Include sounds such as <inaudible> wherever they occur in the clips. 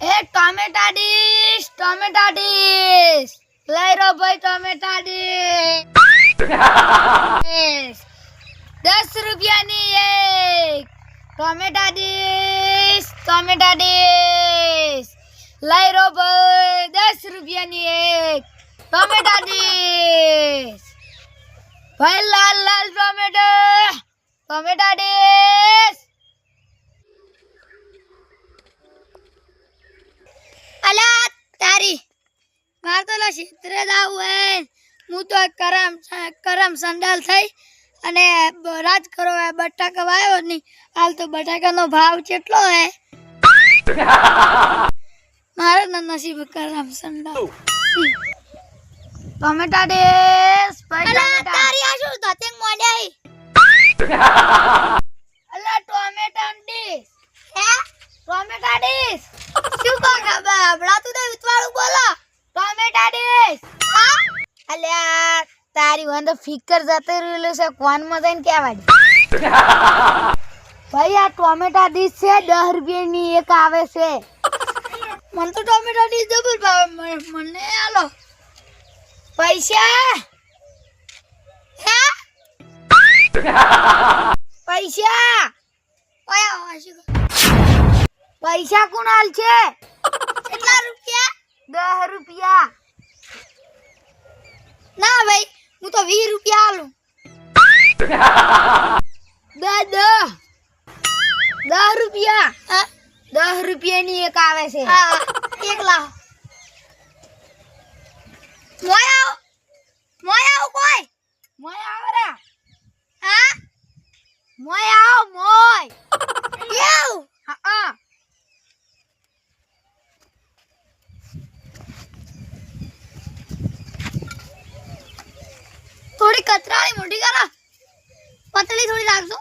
એ tomato dish tomato dish. લઈ રો ભાઈ ટોમેટા ડીશ. દસ રૂપિયાની એક. Tomato dish tomato dish. લઈ રો ભાઈ દસ રૂપિયાની એક. Tomato dish. ભાઈ લાલ લાલ ટોમેટો. ટોમેટા ડીશ અલા તારી તો લા હે તો કરમ કરમ સંડાલ થઈ અને રાજ કરો હે બટાકા વાયો નહીં હાલ તો બટાકાનો ભાવ કેટલો હે? મારે નસીબ કરમ સંડાલ. ટમેટા ડેસ ફિકર જતો રહેલું છે કોનમાં જઈને કહેવાય? <laughs> ભાઈ આ ટોમેટા ડીશ છે દસ રૂપિયાની એક આવે છે. મને તો ટોમેટા ડીશ જબર ભાવે મને- આલો. પૈસા? હે? <laughs> પૈસા? પૈસા કોણ હાલ છે? કેટલા રૂપિયા? દસ રૂપિયા. ના ભાઈ હું તો વીસ રૂપિયા આલું. દસ દસ દસ રૂપિયા? દસ રૂપિયાની એક આવે છે. હા એક લાવ મોય આવ. મોય આવ કોઈ. મોય આવ રે. હા? મોય આવ મોય. કેવું હા. થોડી કતરાળી મોટી કરો. પતલી થોડી રાખજો.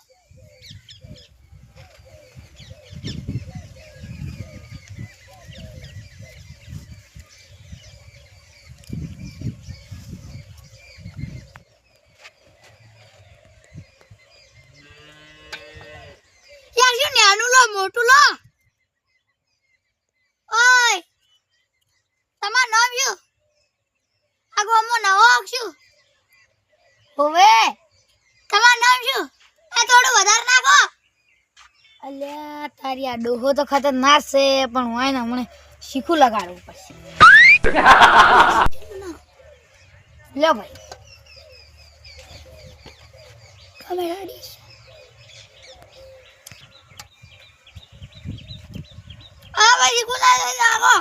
મોટું લો? ઓય, તમાર શું આ ગામમાં નવો શું હોવે, તમારું નામ શું? આ થોડું વધારે નાખો. અલ્યા તારી આ ડોહો તો ખતરનાક છે, પણ હું ને હમણે શીખું લગાડવું પડશે. લો ભાઈ. કમેરા આ ભાઈ શીખું નાખો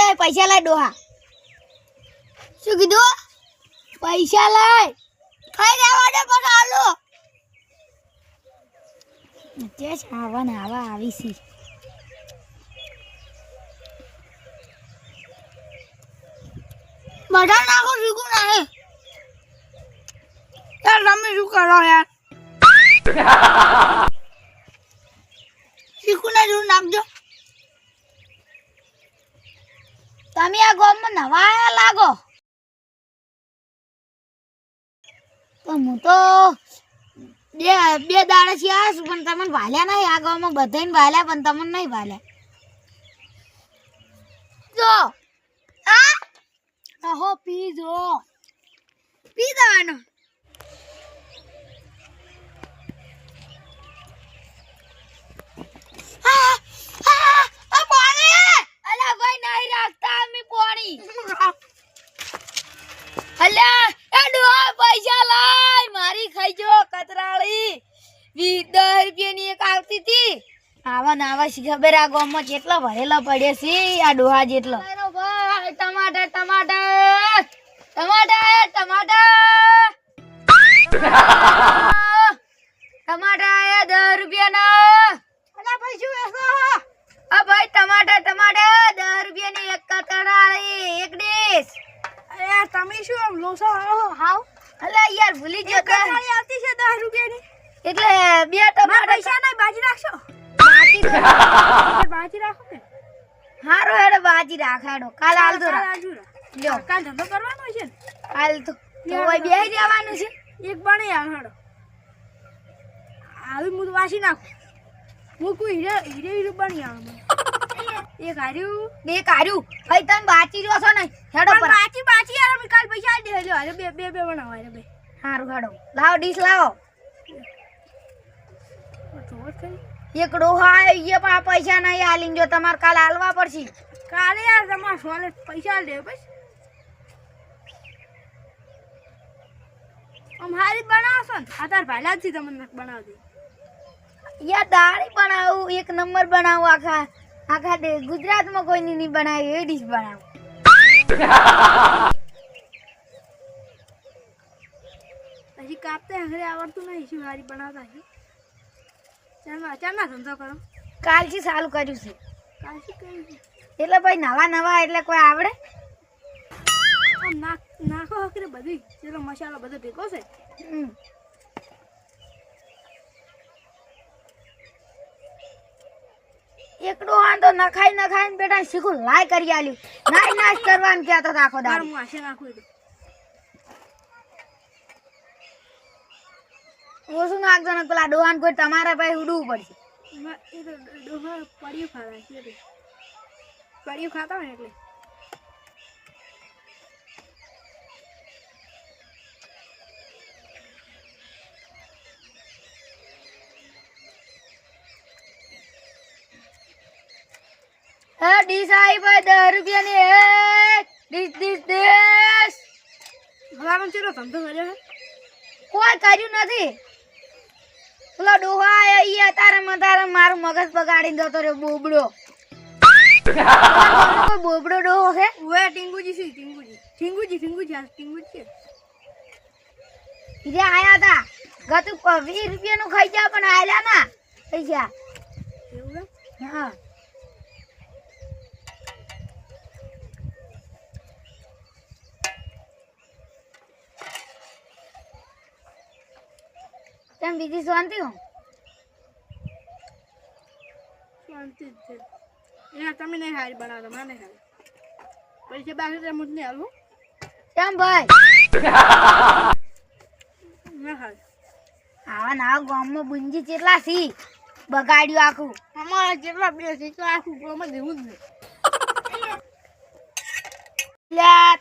એ પૈસા લાય ડોહા. શું કીધું? પૈસા લાય. ખાઈ દેવા દે પછી આલો તે આવા ને આવા આવી સી બધા નાખો શીખું નાખે. યાર તમે શું કરો યાર? શીખું ને જરૂર નાખજો. તમે આ ગામમાં નવા લાગો? તો હું તો બે બે દાડેથી આવ્યા છું, પણ તમને વાલ્યા નહીં આ ગામમાં બધાને વાલ્યા, પણ તમને નહીં ભાલ્યા જો, આ? અહો, પી જો. પી આ, આ, આ પાણી! અલા ભાઈ નહીં રાખતા અમે પાણી અલ્યા એ ડોહા પૈસા લાય મારી ખાઈ જો કતરાળી વી દસ રૂપિયાની એક આવતી હતી આવા ને આવા શી ખબર આ ગામમાં કેટલા ભરેલા પડ્યા છે આ ડોહા જેટલો. ભાઈ ટમાટર ટમાટર ટમાટર ટમાટર. આયા દસ રૂપિયાના. અલા ભાઈ શું વેચો? આ ભાઈ ટમાટર ટમાટર દસ રૂપિયાની એક કતરાળી એક ડીશ. અરે તમે શું આમ લોસો હાવ. અલા યાર ભૂલી ગયો. કટાળી આવતી છે દસ રૂપિયાની. એટલે બે ટમાટા પૈસા નહીં બાજી રાખશો? <laughs> બાજી રાખો ને. હારો હેડો બાજી રાખેડો કાલ તો કાલ રાખ. આજુ લ્યો. કાલ ધંધો કરવાનો છે ને? તો તો બેહી જવાનું છે. એક બને આવ હાડો. આવી તો વાસી નાખું. હીરે હીરે હીરે આવું. એક હાર્યું. બે હાર્યું. ભાઈ તમે બાચી રહ્યો છો ને? હેડો પર. પાછી પાછી યાર અમે કાલ પૈસા આલી દે લ્યો. હારે બે બે બે બનાવો હારે બે. સારું હેડો. લાવો ડીશ લાવો. જ ખરી. એક ડોહા એ પણ આ પૈસા નહીં આલી જો તમારે કાલ હાલવા પડશે. કાલે યાર તમારે સોલે પૈસા લે દે બસ. આમ હારી બનાવશો ને આ તાર ભાઈલા જ તમને બનાવજો. દે યા દાળી બનાવું એક નંબર બનાવું આખા આખા દે- ગુજરાતમાં કોઈની નહીં બનાવી એ ડીશ બનાવું. પછી કાપતે હંગરે આવડતું નહીં શું હારી બનાવતા છે ચાલના ચાલના ધંધો કરો કાલથી ચાલુ કર્યું છે. એટલે ભાઈ નવા નવા એટલે કોઈ આવડે? નાખો હકરે બધી. ચલો મસાલો બધો ભેગો છે. હમ. એક ડોહા તો નખાઈ નખાઈ બેટા શીખું લાય કરી આલ્યું. નાઈ નાશ કરવાનું કહેતો હતો આખો દાડો. હું આશે નાખું ઓછું નાખજો ને પેલા ડોહાને કોઈ તમારા પાસે ઉડવું પડશે. એ તો ડોહા પડ્યું ખાતા છે પડ્યું ખાતા હોય એટલે. હે ડીશ આવી ભાઈ દસ રૂપિયાની એક. Dish dish dish. હવાનો ચેલો ધંધો કર્યો કોઈ કર્યું નથી. પેલો ડોહા આયો ઈ તારે તારે મારું મગજ બગાડી જતો રહ્યો બોબડો બોબડો ડોહો છે ઓએ ટીંગુજી સી ટીંગુજી. ટીંગુજી ટીંગુજી આ ટીંગુજી છે. આયા તા. ગતું વીસ રૂપિયાનું ખાઈ જા પણ આયલા ના પૈસા એવું હા. તેમ બીજી શાંતિ હો? શાંતિ જ છે. એના તમે નહીં હારી બનાવો મને હારી. પૈસા બાકી તમે નહીં હાલવું કેમ ભાઈ. ના હારી. આવા ના ગામમાં બુંજી કેટલા સી? બગાડ્યું આખું. અમારા જેટલા બે છે તો આખું ગોમાં દેવું જ નહીં.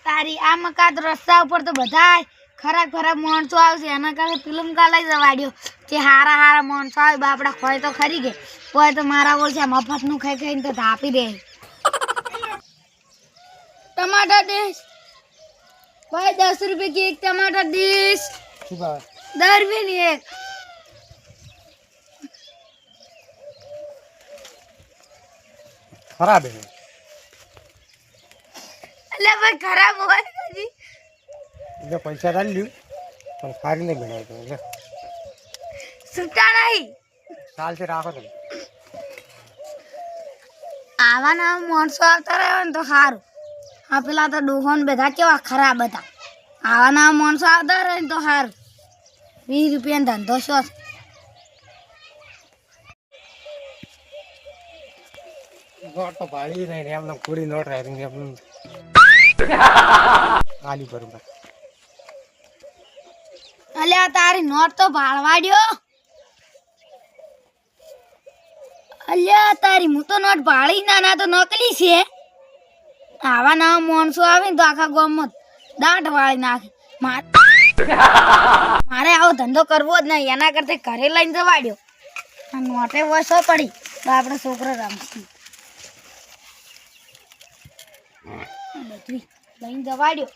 તારી આ મકાન રસ્તા ઉપર તો બધા ખરા ખરા માણસો આવશે. એના કારણે ફિલ્મ કાલે વાડ્યો જે હારા હારા માણસો આવે બાપડા ખોય તો ખરી ગઈ કોઈ તો મારા ઓછા મફતનું ખાઈ ખાઈને તો ધાપી દે. ટમાટર ડીશ ભાઈ દસ રૂપિયા કી એક ટમાટર ડીશ દસની એક. ખરાબ એટલે ભાઈ ખરાબ હોય. એટલે પૈસા ચાલી લ્યું પણ સારી નહીં બનાવતો એટલે છૂટા નહીં ચાલશે રાખો તમે. આવા ના માણસો આવતા રહે ને તો સારું આ પેલા તો ડોહોન બધા કેવા ખરાબ હતા. આવા ના માણસો આવતા રહે ને તો સારું વીસ રૂપિયાનો ધંધો શું નોટ તો ભાડી નહીં એમને પૂરી નોટ રહે એમને. <laughs> આલી બરોબર અલ્યા તારી નોટ તો ભાળવાડ્યો. અલ્યા તારી હું તો નોટ ભાળી ના ના તો નકલી છે. આવા નવા માણસો આવે ને તો આખા ગામમાં દાંટ વાળી નાખે. માર- આવો ધંધો કરવો જ નહીં, એના કરતા ઘરે લઈને જવાડ્યો. નોટે વસો પડી. તો આપણે છોકરો રમશું. બધું લઈને જવાડ્યો.